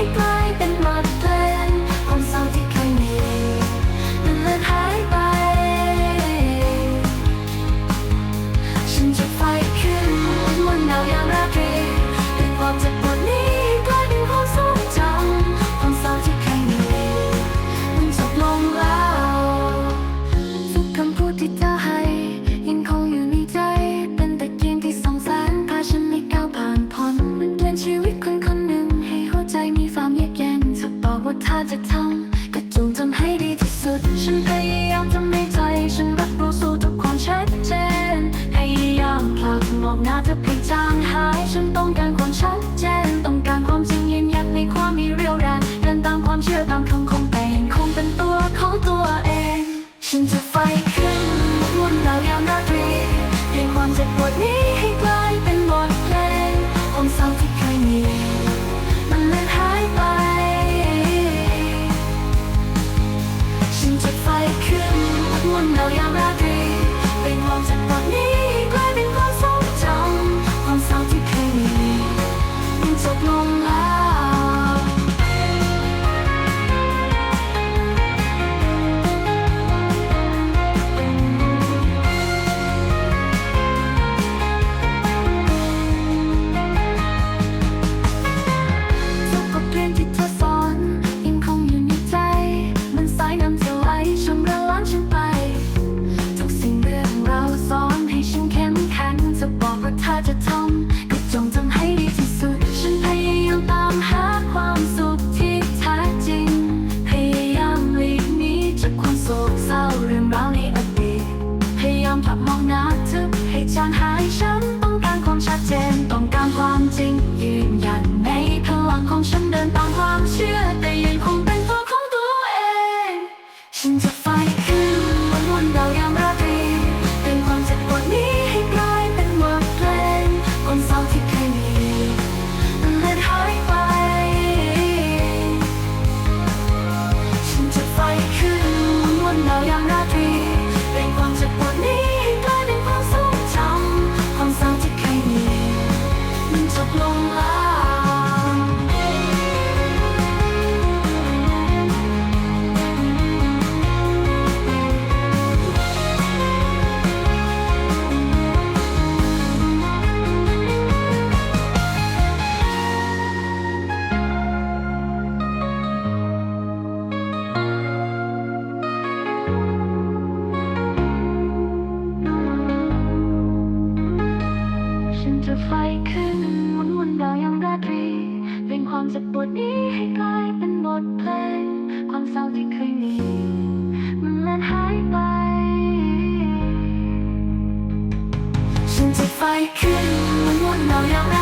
ให้ ทำก็จงทำให้ดีที่สุด ฉันพยายามทำในใจฉันรับรู้สู่ทุกความชัดเจนพยายามผลักมองหน้าเธอเพียงจางหายฉันต้องการความชัดเจน ต้องการความจริงยืนยัดในความมีเรียวแรงเดินตามความเชื่อตามคำคงเป็นคงเป็นตัวของตัวเอง ฉันจะไฟขึ้นวนเรายามราตรีเพียงความเจ็บปวดนี้ จะทำก็จงทำให้ดีที่สุด ฉันพยายามตามหาความสุขที่แท้จริง พยายามหลีกหนีจากความโศกเศร้าเรื่องราวในอดีต พยายามผลักมองหน้าทึบให้จางหายฉันต้องการความชัดเจนต้องการความจริง ยืนยันในพลังของฉันเดินตามความเชื่อแต่ยังคงเป็นตัวของตัวเองฉันจะ ขึ้นวนวนดาวยางราตรีเป็นความเจ็บปวดนี้ให้กลายเป็นบทเพลง ความเศร้าที่เคยมีมันเลือนหายไป ฉันจะไฟขึ้นวนวนดาวยามราตรี